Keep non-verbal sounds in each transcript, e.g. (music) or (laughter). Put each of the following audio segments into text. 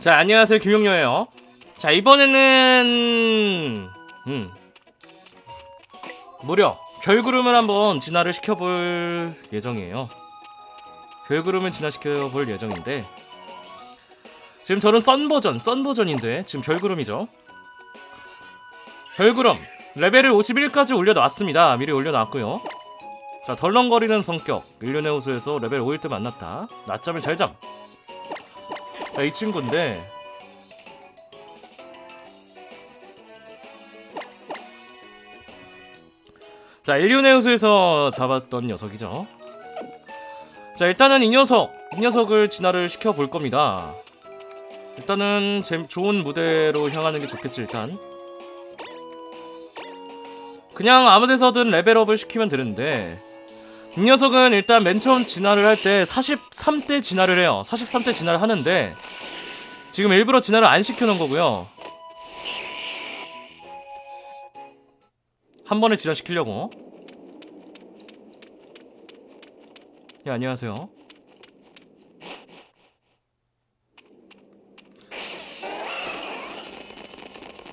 자 안녕하세요. 김용녀예요. 자 이번에는 음 무려 별구름을 한번 진화를 시켜볼 예정이에요. 별구름을 진화시켜볼 예정인데 지금 저는 썬 버전 썬 버전인데 지금 별구름이죠. 별구름 레벨을 51까지 올려놨습니다. 미리 올려놨고요. 자 덜렁거리는 성격 일련의 호수에서 레벨 5일 때 만났다. 낮잠을 잘잠 자, 이 친구인데 자, 엘리오네우스에서 잡았던 녀석이죠. 자, 일단은 이 녀석, 이 녀석을 진화를 시켜 볼 겁니다. 일단은 제, 좋은 무대로 향하는 게 좋겠지, 일단. 그냥 아무 데서든 레벨업을 시키면 되는데 이 녀석은 일단 맨 처음 진화를 할 때 43대 진화를 해요. 43대 진화를 하는데 지금 일부러 진화를 안 시켜놓은 거고요. 한 번에 진화시키려고. 예, 안녕하세요.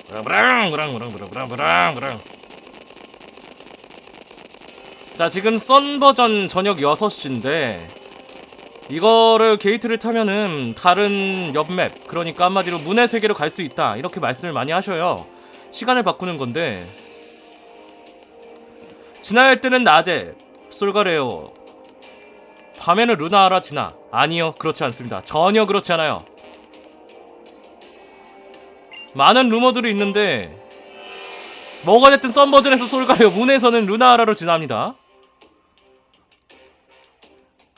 브랑 브랑 브랑 브랑 브랑 브랑 브랑브랑 자 지금 썬 버전 저녁 6시인데 이거를 게이트를 타면은 다른 옆맵 그러니까 한마디로 문의 세계로 갈 수 있다 이렇게 말씀을 많이 하셔요. 시간을 바꾸는 건데 지나할 때는 낮에 솔가레요. 밤에는 루나하라 지나. 아니요 그렇지 않습니다. 전혀 그렇지 않아요. 많은 루머들이 있는데 뭐가 됐든 썬 버전에서 솔가레요. 문에서는 루나하라로 지납니다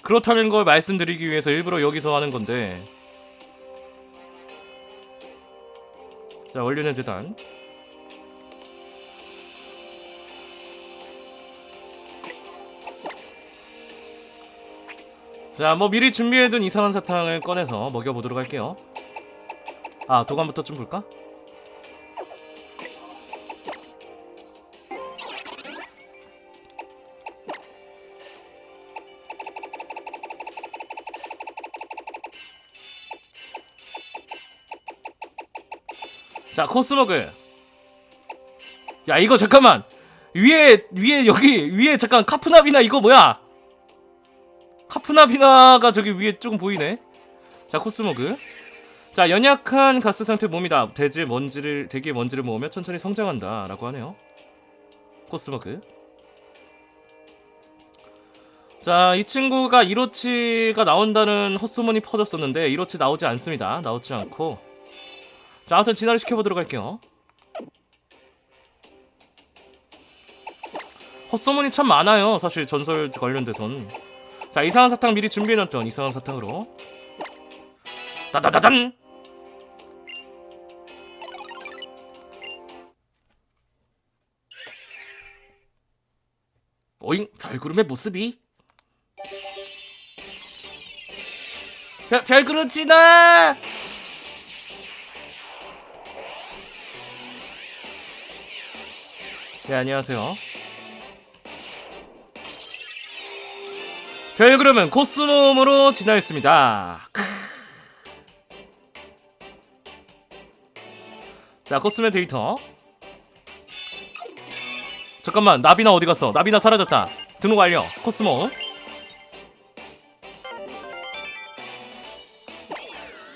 그렇다는 걸 말씀드리기 위해서 일부러 여기서 하는 건데. 자 원료는 재단. 자 뭐 미리 준비해둔 이상한 사탕을 꺼내서 먹여보도록 할게요. 아 도감부터 좀 볼까? 자 코스모그. 야 이거 잠깐만. 위에 위에 여기 위에 잠깐 카프나비나 이거 뭐야? 카프나비나가 저기 위에 조금 보이네. 자 코스모그. 자 연약한 가스 상태 몸이다? 대지 먼지를 대기의 먼지를 모으며 천천히 성장한다 라고 하네요. 코스모그. 자 이 친구가 이로치가 나온다는 헛소문이 퍼졌었는데 이로치 나오지 않습니다. 나오지 않고 자, 아무튼 진화를 시켜보도록 할게요. 헛소문이 참 많아요. 사실 전설 관련돼선. 자, 이상한 사탕 미리 준비해놨던 이상한 사탕으로. 따다다단! 오잉, 별구름의 모습이? 별, 진화! 네, 안녕하세요. 별그름은 코스모음으로 진화했습니다. 크. 자, 코스메 데이터. 잠깐만, 나비나 어디 갔어? 나비나 사라졌다. 등록 완료. 코스모.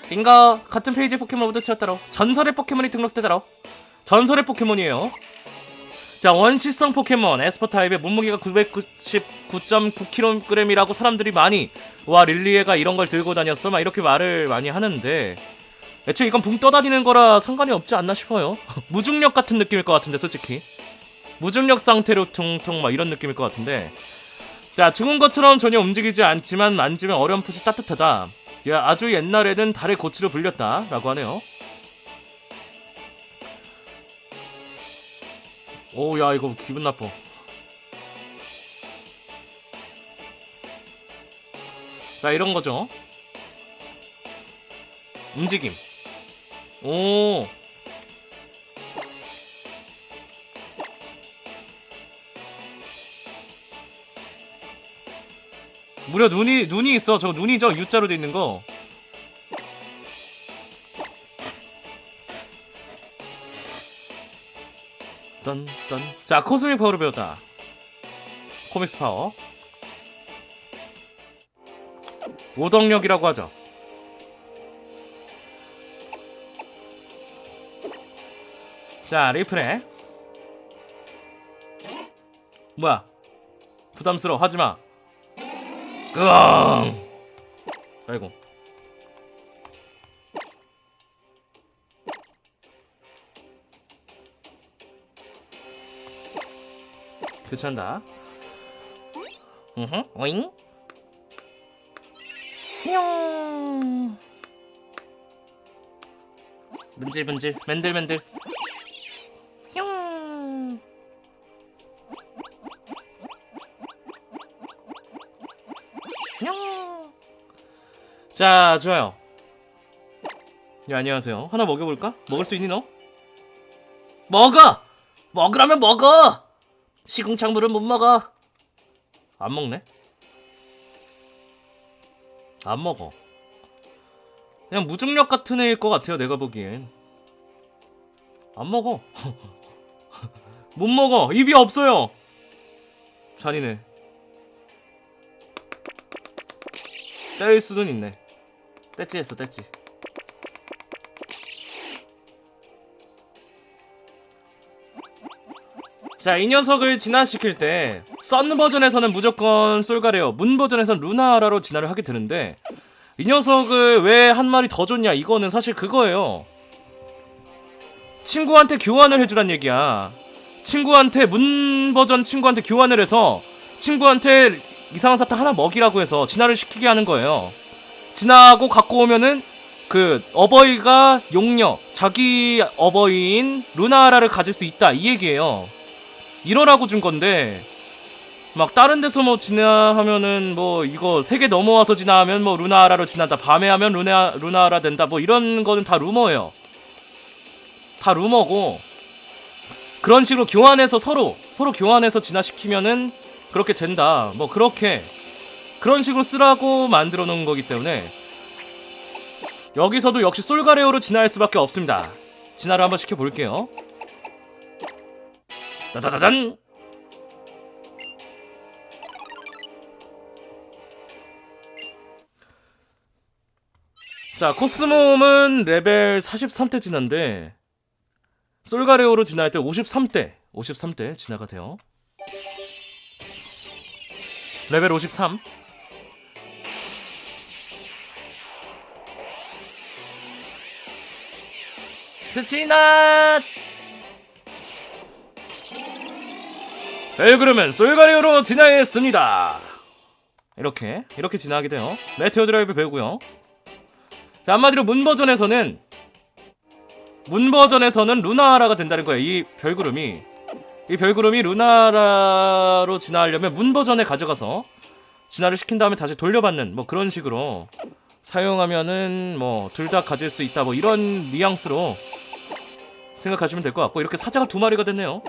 빙거 같은 페이지 포켓몬 모두 치웠다로 전설의 포켓몬이 등록되다로 전설의 포켓몬이에요 자 원시성 포켓몬 에스퍼 타입의 몸무게가 999.9kg이라고 사람들이 많이 와 릴리에가 이런 걸 들고 다녔어? 막 이렇게 말을 많이 하는데 애초에 이건 붕 떠다니는 거라 상관이 없지 않나 싶어요. (laughs) 무중력 같은 느낌일 것 같은데 솔직히. 무중력 상태로 퉁퉁 막 이런 느낌일 것 같은데. 자 죽은 것처럼 전혀 움직이지 않지만 만지면 어렴풋이 따뜻하다. 야 아주 옛날에는 달의 고치로 불렸다 라고 하네요 오, 야, 이거 기분 나빠. 자, 이런 거죠. 움직임. 오. 무려 눈이, 눈이 있어. 저 눈이죠. U자로 돼 있는 거. 딴, 딴. 자, 코스믹 파워를 배웠다. 코믹스 파워. 오덕력이라고 하죠. 자, 리플레. 뭐야? 부담스러워. 하지 마. 으앙. 아이고. 교체한다. 으흠, 오잉. 뿅. 문질문질, 맨들맨들. 뿅. 뿅. 자, 좋아요. 예, 안녕하세요. 하나 먹여볼까? 먹을 수 있니 너? 먹어! 먹으라면 먹어! 시궁창물은 못 먹어. 안 먹네. 안 먹어. 그냥 무중력 같은 애일 것 같아요. 내가 보기엔. 안 먹어. (laughs) 못 먹어. 입이 없어요. 잔인해. 때릴 수는 있네. 떼찌 했어, 떼찌. 자, 이 녀석을 진화시킬 때, 썬 버전에서는 무조건 솔가레어, 문 버전에서는 루나라로 진화를 하게 되는데, 이 녀석을 왜 한 마리 더 줬냐, 이거는 사실 그거예요. 친구한테 교환을 해주란 얘기야. 친구한테, 문 버전 친구한테 교환을 해서, 친구한테 이상한 사탕 하나 먹이라고 해서 진화를 시키게 하는 거예요. 진화하고 갖고 오면은, 그, 어버이가 용녀, 자기 어버이인 루나라를 가질 수 있다, 이 얘기예요. 이러라고 준 건데 막 다른 데서 뭐 진화하면은 뭐 이거 세계 넘어와서 진화하면 뭐 루나아라로 진화한다 밤에 하면 루나 루나아라 된다 뭐 이런 거는 다 루머예요. 다 루머고 그런 식으로 교환해서 서로 서로 교환해서 진화시키면은 그렇게 된다. 뭐 그렇게 그런 식으로 쓰라고 만들어 놓은 거기 때문에 여기서도 역시 솔가레오로 진화할 수밖에 없습니다. 진화를 한번 시켜볼게요 따다다단! 자 코스모음은 레벨 43대 진화인데 솔가레오로 진화할 때 53대 53대 진화가 돼요. 레벨 53 진화 벨그르면 솔가리오로 진화했습니다. 이렇게 이렇게 진화하게 돼요. 메테오 드라이브 배우고요. 자 한마디로 문 버전에서는 문 버전에서는 루나라가 된다는 거예요. 이 별구름이 이 별구름이 루나라로 진화하려면 문 버전에 가져가서 진화를 시킨 다음에 다시 돌려받는 뭐 그런 식으로 사용하면은 뭐 둘 다 가질 수 있다 뭐 이런 뉘앙스로 생각하시면 될 것 같고 이렇게 사자가 두 마리가 됐네요.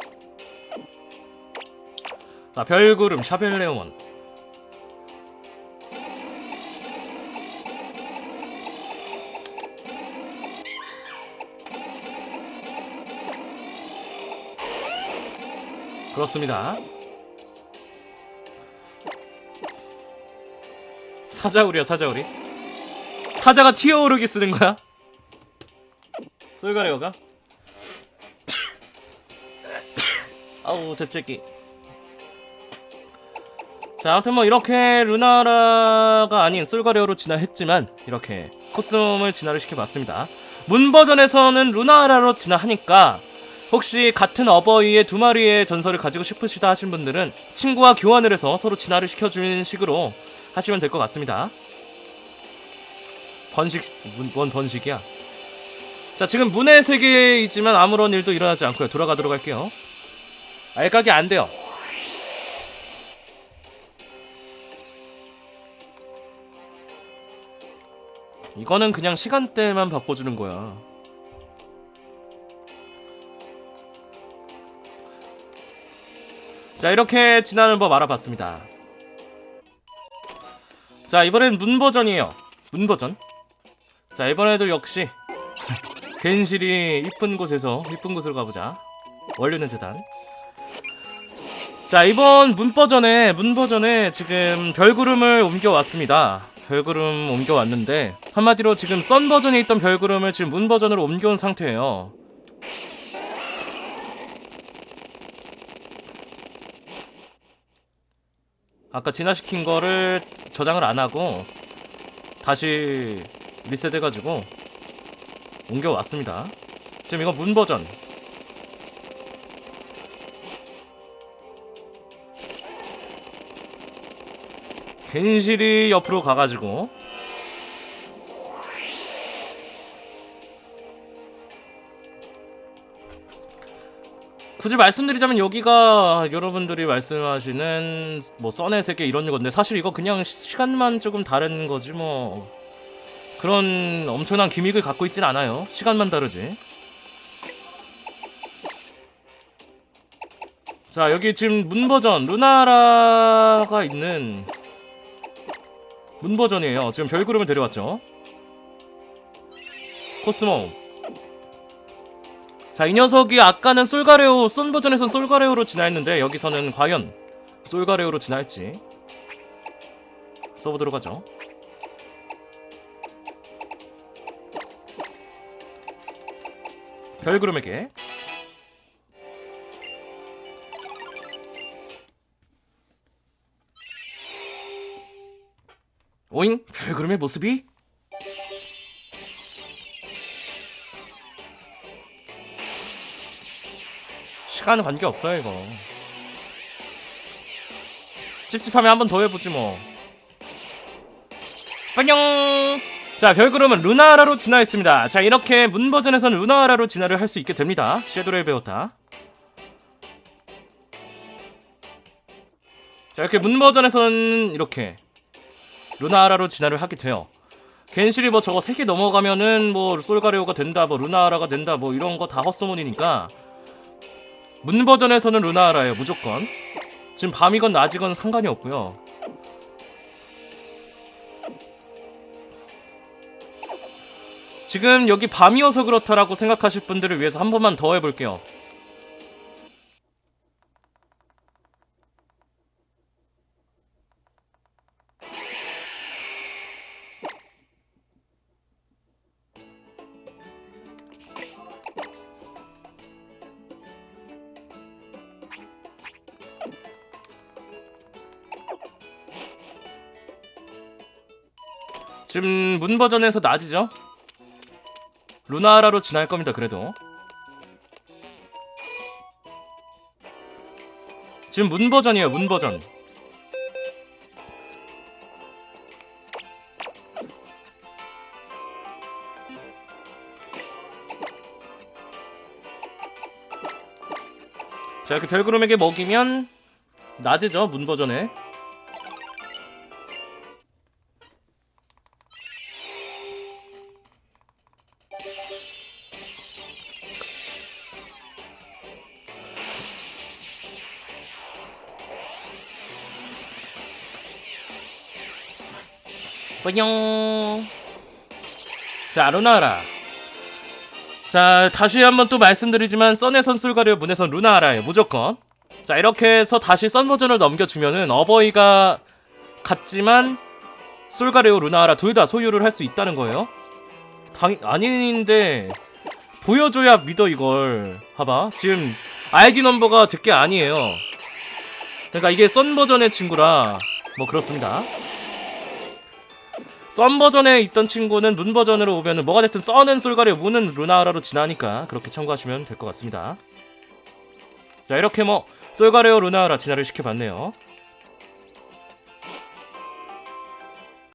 자, 별구름 샤벨레온. 그렇습니다. 사자우리야, 사자우리. 사자가 튀어오르기 쓰는 거야? 솔가레오가? 아우, 재채기. 자, 아무튼 뭐 이렇게 루나라가 아닌 솔가레오로 진화했지만 이렇게 코스튬을 진화를 시켜봤습니다. 문 버전에서는 루나라로 진화하니까 혹시 같은 어버이의 두 마리의 전설을 가지고 싶으시다 하신 분들은 친구와 교환을 해서 서로 진화를 시켜주는 식으로 하시면 될 것 같습니다. 번식, 문- 뭔 번식이야? 자, 지금 문의 세계이지만 아무런 일도 일어나지 않고요. 돌아가도록 할게요. 알까기 안 돼요. 이거는 그냥 시간대만 바꿔주는 거야. 자, 이렇게 지나는 법 알아봤습니다. 자, 이번엔 문 버전이에요. 문 버전. 자, 이번에도 역시 괜시리 이쁜 곳에서 이쁜 곳으로 가보자. 원료는 재단. 자 이번 문 버전에 문 버전에 지금 별구름을 옮겨 왔습니다. 별구름 옮겨 왔는데 한마디로 지금 썬 버전에 있던 별구름을 지금 문 버전으로 옮겨온 상태예요. 아까 진화시킨 거를 저장을 안 하고 다시 리셋해가지고 옮겨 왔습니다. 지금 이거 문 버전. 괜시리 옆으로 가가지고. 굳이 말씀드리자면 여기가 여러분들이 말씀하시는 뭐 써내 세계 이런 건데 사실 이거 그냥 시- 시간만 조금 다른 거지 뭐. 그런 엄청난 기믹을 갖고 있진 않아요. 시간만 다르지. 자 여기 지금 문 버전 루나라가 있는 문 버전이에요. 지금 별구름을 데려왔죠? 코스모 자, 이 녀석이 아까는 솔가레오, 쏜 버전에선 솔가레오로 진화했는데 여기서는 과연 솔가레오로 진화할지 써보도록 하죠. 별구름에게 오잉? 별구름의 모습이? 시간은 관계 없어요 이거. 찝찝하면 한 번 더 해보지 뭐. 안녕 자 별그름은 루나라로 진화했습니다. 자 이렇게 문 버전에서는 루나라로 진화를 할 수 있게 됩니다. 섀도를 배웠다. 자 이렇게 문 버전에서는 이렇게 루나라로 진화를 하게 돼요. 겐실이 뭐 저거 3개 넘어가면은 뭐 솔가레오가 된다 뭐 루나라가 된다 뭐 이런 거 다 헛소문이니까 문 버전에서는 루나라예요 무조건. 지금 밤이건 낮이건 상관이 없고요. 지금 여기 밤이어서 그렇다라고 생각하실 분들을 위해서 한 번만 더 해볼게요 지금 문 버전에서 낮이죠? 루나라로 진화할 겁니다 그래도. 지금 문 버전이에요 문 버전. 자 이렇게 별구름에게 먹이면 낮이죠 문 버전에 안녕. 자, 루나라. 자, 다시 한번 또 말씀드리지만 썬에선 술가려 문에선 루나라예요. 무조건. 자, 이렇게 해서 다시 썬 버전을 넘겨주면은 어버이가 같지만 솔가레오 루나라 둘 다 소유를 할 수 있다는 거예요. 당 아닌데 보여줘야 믿어 이걸. 봐봐. 지금 아이디 넘버가 제게 아니에요. 그러니까 이게 썬 버전의 친구라 뭐 그렇습니다. 썬 버전에 있던 친구는 문 버전으로 오면은 뭐가 됐든 써는 솔가리 문은 루나라로 지나니까 그렇게 참고하시면 될 것 같습니다. 자 이렇게 뭐 솔가레오 루나라 진화를 시켜봤네요.